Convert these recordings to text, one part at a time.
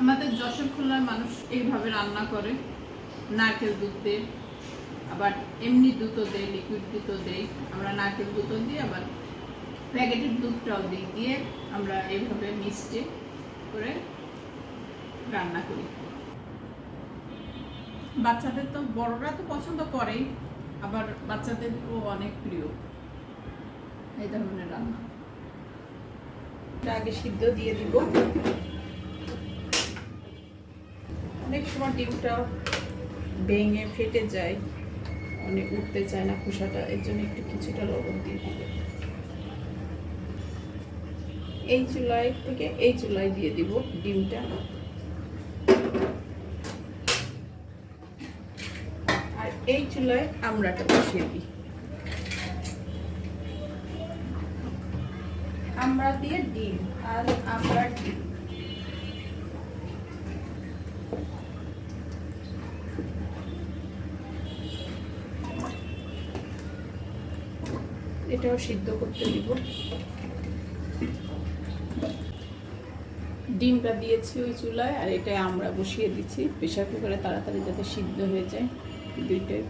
আমাদের যশোর খুলনার মানুষ এইভাবে রান্না করে। নারকেল দুধ দিয়ে, আবার এমনি দুধও দেয় লিকুইড দুধও দেয়। আমরা নারকেল দুধও দিই, আবার প্যাকেটের দুধটাও দিই। দিয়ে আমরা এইভাবে মিষ্টি করে রান্না করি। বাচ্চাদের তো, বড়রা তো পছন্দ করেই, আবার বাচ্চাদেরও অনেক প্রিয় এই ধরনের রান্না। আগে সিদ্ধ দিয়ে দিব। অনেক সময় ডিমটা ভেঙে ফেটে যায় অনেক উঠতে চায় না খোসাটা, এর জন্য একটু কিছুটা লবণ দিয়ে দিব। এই চুলায় থেকে এই চুলায় দিয়ে দিব ডিমটা। আর এই চুলায় আমরাটা বসিয়ে দিই। আমরা দিয়ে ডিম আর আমরা ডিম। এটাও সিদ্ধ করতে দিব। ডিমটা দিয়েছি ওই চুলায়, আর এটা আমরা বসিয়ে দিচ্ছি। প্রেশার কুকারে তাড়াতাড়ি যাতে সিদ্ধ হয়ে যায় দুইটাই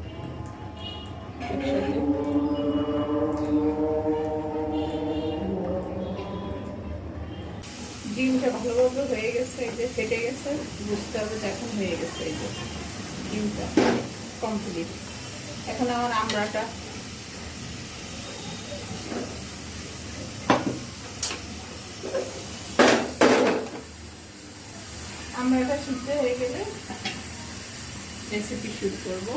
ডিমটা ভালোভাবে হয়ে গেছে, এই যে ফেটে গেছে, বুঝতে হবে যে এখন হয়ে গেছে এই যে ডিমটা কমপ্লিট এখন আমার আমড়াটা আমড়াটা সিদ্ধ হয়ে গেলে রেসিপি শুরু করব।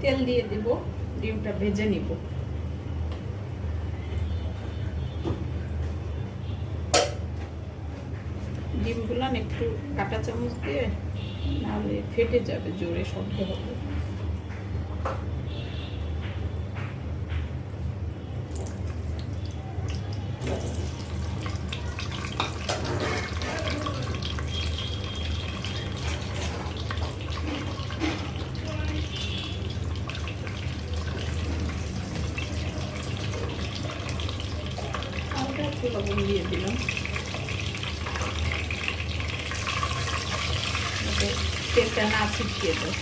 তেল দিয়ে দেব, ডিমটা ভেজে নিব। ডিমগুলো একটু কাঁটা চামচ দিয়ে নাহলে ফেটে যাবে, জোরে শব্দ হবে হালকা একটু লবণ দিয়ে দিলাম যাতে তেলটা না ছিটকিয়ে দেয়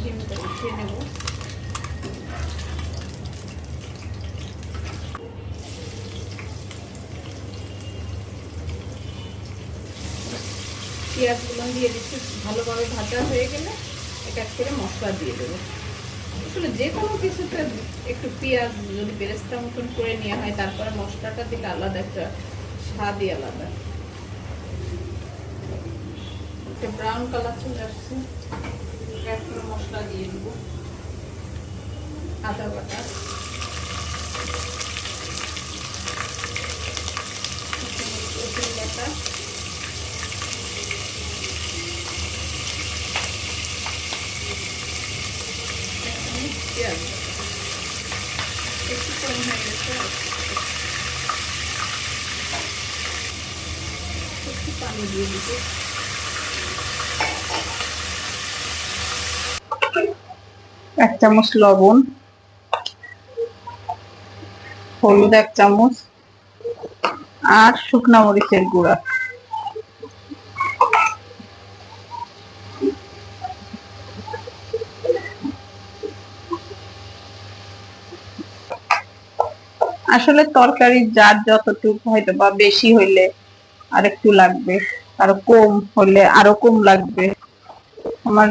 ডিমটা উঠিয়ে নেব পেঁয়াজগুলো দিয়ে দিচ্ছি, ভালোভাবে ভাজা হয়ে গেলে এক এক করে মশলা দিয়ে দেবো। আসলে যে কোনো কিছুতে একটু পেঁয়াজ যদি বেরেস্তা মতন করে নেওয়া হয়, তারপরে মশলাটা দিলে আলাদা একটা স্বাদই আলাদা। একটা ব্রাউন কালার চলে আসছে করে মশলা দিয়ে দেবো। আদা বাটা রসুন বাটা পেঁয়াজ একটু কম হয়ে গেছে একটু পানি দিয়ে দিব এক চামচ লবণ, হলুদ এক চামচ, আর শুকনা মরিচের গুঁড়া। আসলে তরকারি যার যতটুকু হয়তো বা বেশি হইলে আর একটু লাগবে। আরও কম হলে আরও কম লাগবে। আমার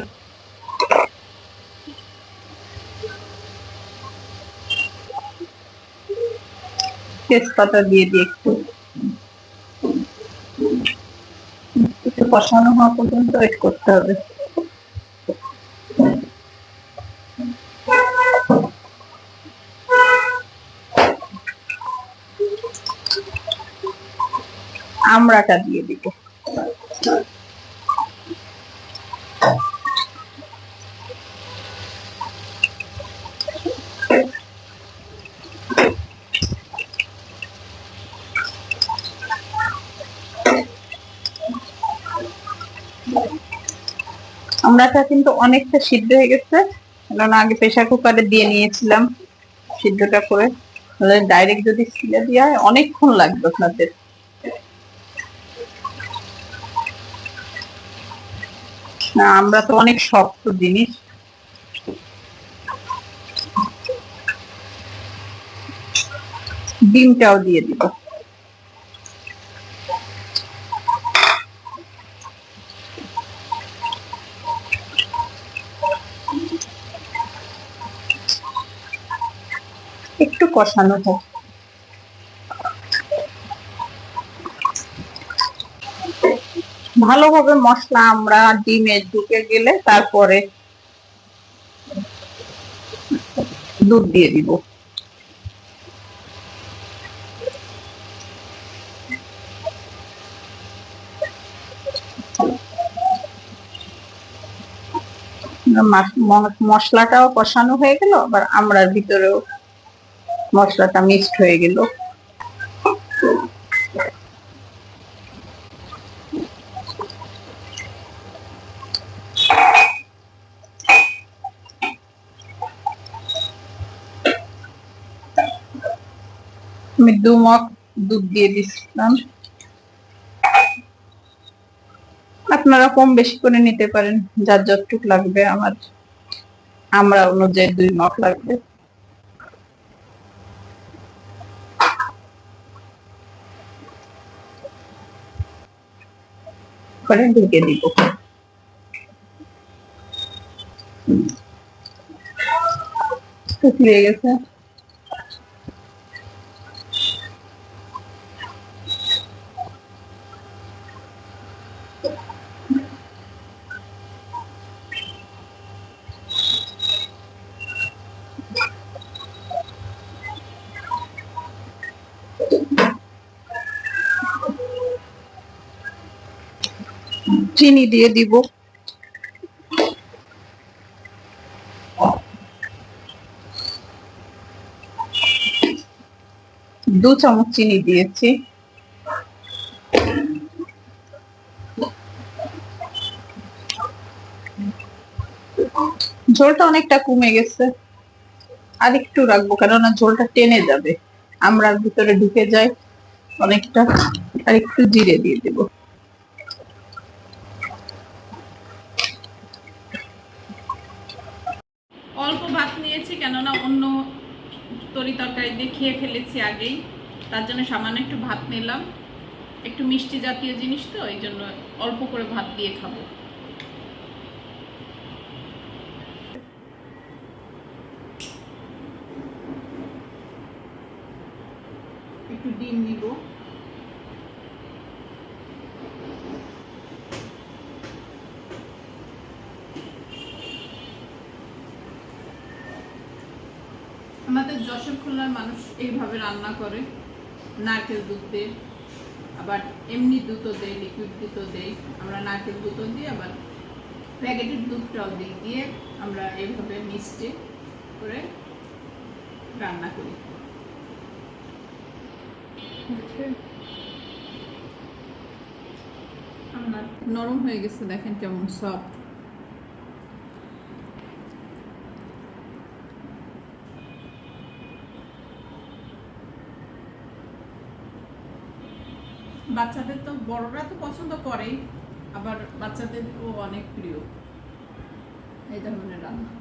তেজপাতা দিয়ে দিয়ে একটু। একটু কষানো হওয়া পর্যন্ত ওয়েট করতে হবে। আমড়াটা দিয়ে দিব। আমড়াটা কিন্তু অনেকটা সিদ্ধ হয়ে গেছে। কারণ আগে প্রেশার কুকারে দিয়ে নিয়েছিলাম সিদ্ধটা করে। ডাইরেক্ট যদি ছিলে দিয়ে অনেকক্ষণ লাগবে আপনাদের। না আমরা তো অনেক শক্ত জিনিস। ডিমটাও দিয়ে দিব। একটু কষানো হোক। ভালোভাবে মশলা আমরা ডিমে ঢুকে গেলে তারপরে দুধ দিয়ে দিব। মশলাটাও কষানো হয়ে গেল, আবার আমরার ভিতরেও মশলাটা মিক্সড হয়ে গেল। আমি দু মগ দুধ দিয়ে দিচ্ছিলাম আপনারা কম বেশি করে নিতে পারেন, যার যতটুক লাগবে আমার। আমরা অনুযায়ী দুই মগ লাগবে। করে ঢেকে দিব। শুকিয়ে গেছে। চিনি দিয়ে দিব। দু চামচ চিনি দিয়েছি। ঝোলটা অনেকটা কমে গেছে। আর একটু রাখব, কেননা ঝোলটা টেনে যাবে। আমরা ভিতরে ঢুকে যাই অনেকটা। আর একটু জিরে দিয়ে দেবো অল্প ভাত নিয়েছি কেননা অন্য তরি তরকারি দিয়ে খেয়ে ফেলেছি আগেই। তার জন্য সামান্য একটু ভাত নিলাম। একটু মিষ্টি জাতীয় জিনিস তো, এই জন্য অল্প করে ভাত দিয়ে খাব একটু ডিম নিব আমাদের যশোর খুলনার মানুষ এইভাবে রান্না করে। নারকেল দুধ দিয়ে আবার এমনি দুধও দেয় লিকুইড দুধও দেয়। আমরা নারকেল দুধও দিই আবার প্যাকেটের দুধটাও দিই। দিয়ে আমরা এইভাবে মিষ্টি করে রান্না করি। আপনার নরম হয়ে গেছে দেখেন কেমন সফট বাচ্চাদের তো বড়রা তো পছন্দ করেই আবার বাচ্চাদেরও অনেক প্রিয়। এই ধরনের রান্না।